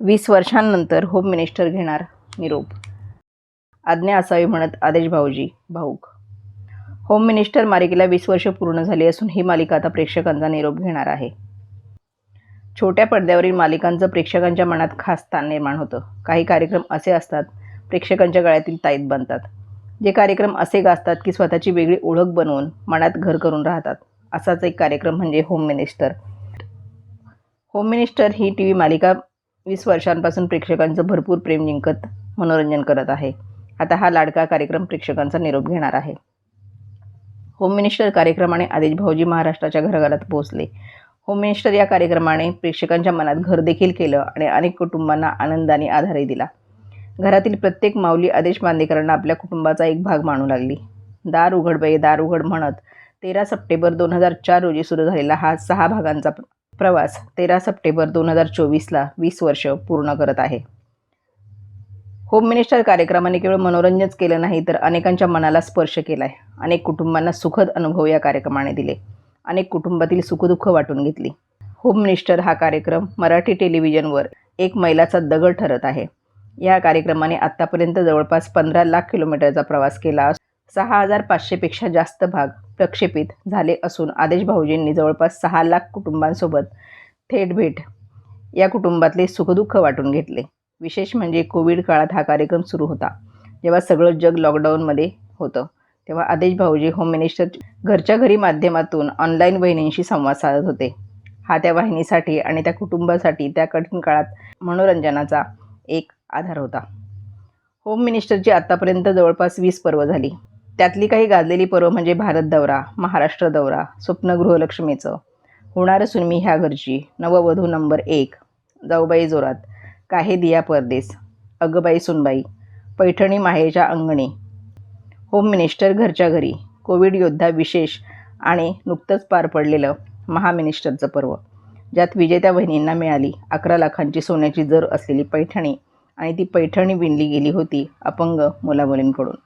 वीस वर्षांनंतर home minister घेणार निरोप. आज्ञा असावी म्हणत आदेश भाऊजी भाऊक. होम मिनिस्टर मालिकेला वीस वर्ष पूर्ण झाली असून ही मालिका आता प्रेक्षकांचा निरोप घेणार आहे. छोट्या पडद्यावरील मालिकांचं प्रेक्षकांच्या मनात खास स्थान निर्माण होतं. काही कार्यक्रम असे असतात प्रेक्षकांच्या गळ्यातील ताईत बनतात. जे कार्यक्रम असे गाजतात की स्वतःची वेगळी ओळख बनवून मनात घर करून राहतात. असाच एक कार्यक्रम म्हणजे होम मिनिस्टर. होम मिनिस्टर ही टी व्ही मालिका वीस वर्षांपासून प्रेक्षकांचं भरपूर प्रेम जिंकत मनोरंजन करत आहे. आता हा लाडका कार्यक्रम प्रेक्षकांचा निरोप घेणार आहे. होम मिनिस्टर कार्यक्रमाने आदेश भाऊजी महाराष्ट्राच्या घराघरात पोहोचले. होम मिनिस्टर या कार्यक्रमाने प्रेक्षकांच्या मनात घर देखील केलं आणि अनेक कुटुंबांना आनंदाने आधारही दिला. घरातील प्रत्येक माऊली आदेश बांदेकरांना आपल्या कुटुंबाचा एक भाग मानू लागली. दार उघड बाई दार उघड म्हणत तेरा सप्टेंबर दोन हजार चार रोजी सुरू झालेला हा सहा भागांचा प्रवास तेरा सप्टेंबर दोन हजार चोवीसला वीस वर्ष पूर्ण करत आहे. होम मिनिस्टर कार्यक्रमाने केवळ मनोरंजनच केलं नाही तर अनेकांच्या मनाला स्पर्श केला आहे अनेक कुटुंबांना सुखद अनुभव या कार्यक्रमाने दिले. अनेक कुटुंबातील सुखदुःख वाटून घेतली. होम मिनिस्टर हा कार्यक्रम मराठी टेलिव्हिजनवर एक मैलाचा दगड ठरत आहे. या कार्यक्रमाने आत्तापर्यंत जवळपास पंधरा लाख किलोमीटरचा प्रवास केला असून सहा हजार पाचशेपेक्षा जास्त भाग प्रक्षेपित झाले असून आदेश भाऊजींनी जवळपास सहा लाख कुटुंबांसोबत थेट भेट या कुटुंबातले सुखदुःख वाटून घेतले. विशेष म्हणजे कोविड काळात हा कार्यक्रम सुरू होता. जेव्हा सगळं जग लॉकडाऊनमध्ये होतं तेव्हा आदेश भाऊजी होम मिनिस्टर घरच्या घरी माध्यमातून ऑनलाईन वहिनींशी संवाद साधत होते. हा त्या वाहिनीसाठी आणि त्या कुटुंबासाठी त्या कठीण काळात मनोरंजनाचा एक आधार होता. होम मिनिस्टरची आत्तापर्यंत जवळपास वीस पर्व झाली. त्यातली काही गाजलेली पर्व म्हणजे भारत दौरा महाराष्ट्र दौरा स्वप्न गृहलक्ष्मीचं असून सुनमी ह्या घरची नववधू नंबर एक जाऊबाई जोरात काहे दिया परदेस अगबाई सुनबाई पैठणी माहेच्या अंगणी. होम मिनिस्टर घरच्या घरी कोविड योद्धा विशेष आणि नुकतंच पार पडलेलं महामिनिस्टरचं पर्व ज्यात विजेत्या बहिणींना मिळाली अकरा लाखांची सोन्याची जर असलेली पैठणी आणि ती पैठणी विणली गेली होती अपंग मुलामुलींकडून.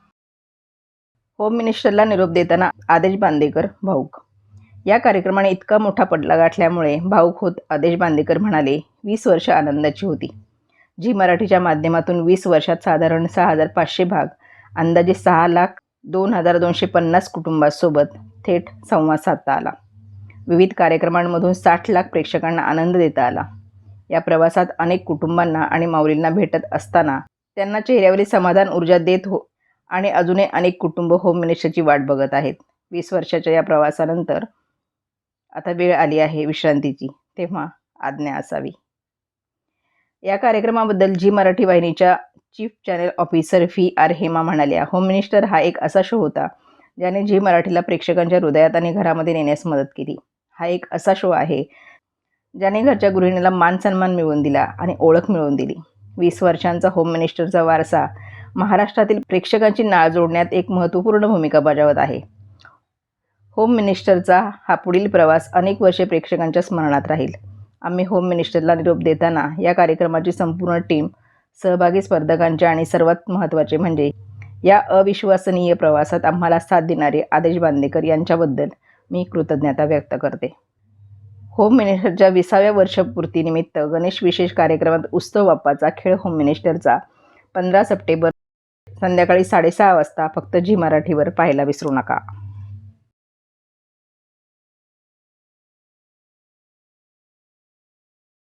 होम मिनिस्टरला निरोप देताना आदेश बांदेकर भाऊक. या कार्यक्रमाने इतका मोठा पडला गाठल्यामुळे भाऊक होत आदेश बांदेकर म्हणाले वीस वर्ष आनंदाची होती. जी मराठीच्या माध्यमातून वीस वर्षात साधारण सहा हजार पाचशे भाग अंदाजे सहा लाख दोन हजार दोनशे पन्नास कुटुंबासोबत थेट संवाद साधता आला. विविध कार्यक्रमांमधून साठ लाख प्रेक्षकांना आनंद देता आला. या प्रवासात अनेक कुटुंबांना आणि माऊलींना भेटत असताना त्यांना चेहऱ्यावरील समाधान ऊर्जा देत हो आणि अजूनही अनेक कुटुंब होम मिनिस्टरची वाट बघत आहेत. वीस वर्षाच्या या प्रवासानंतर आता वेळ आली आहे विश्रांतीची तेव्हा आज्ञा असावी. या कार्यक्रमाबद्दल जी मराठी वाहिनीच्या chief channel officer V R Hema म्हणाल्या होम मिनिस्टर हा एक असा शो होता ज्याने झी मराठीला प्रेक्षकांच्या हृदयात आणि घरामध्ये नेण्यास मदत केली. हा एक असा शो आहे ज्याने घरच्या गृहिणीला मान सन्मान मिळवून दिला आणि ओळख मिळवून दिली. वीस वर्षांचा होम मिनिस्टरचा वारसा महाराष्ट्रातील प्रेक्षकांची नाळ जोडण्यात एक महत्त्वपूर्ण भूमिका बजावत आहे. होम मिनिस्टरचा हा पुढील प्रवास अनेक वर्षे प्रेक्षकांच्या स्मरणात राहील. आम्ही होम मिनिस्टरला निरोप देताना या कार्यक्रमाची संपूर्ण टीम सहभागी स्पर्धकांच्या आणि सर्वात महत्त्वाचे म्हणजे या अविश्वसनीय प्रवासात आम्हाला साथ देणारे आदेश बांदेकर यांच्याबद्दल मी कृतज्ञता व्यक्त करते. होम मिनिस्टरच्या विसाव्या वर्षपूर्तीनिमित्त गणेश विशेष कार्यक्रमात उत्सव बाप्पाचा खेळ होम मिनिस्टरचा पंधरा सप्टेंबर संध्याकाळी साडेसहा वाजता फक्त जी मराठीवर पाहायला विसरू नका.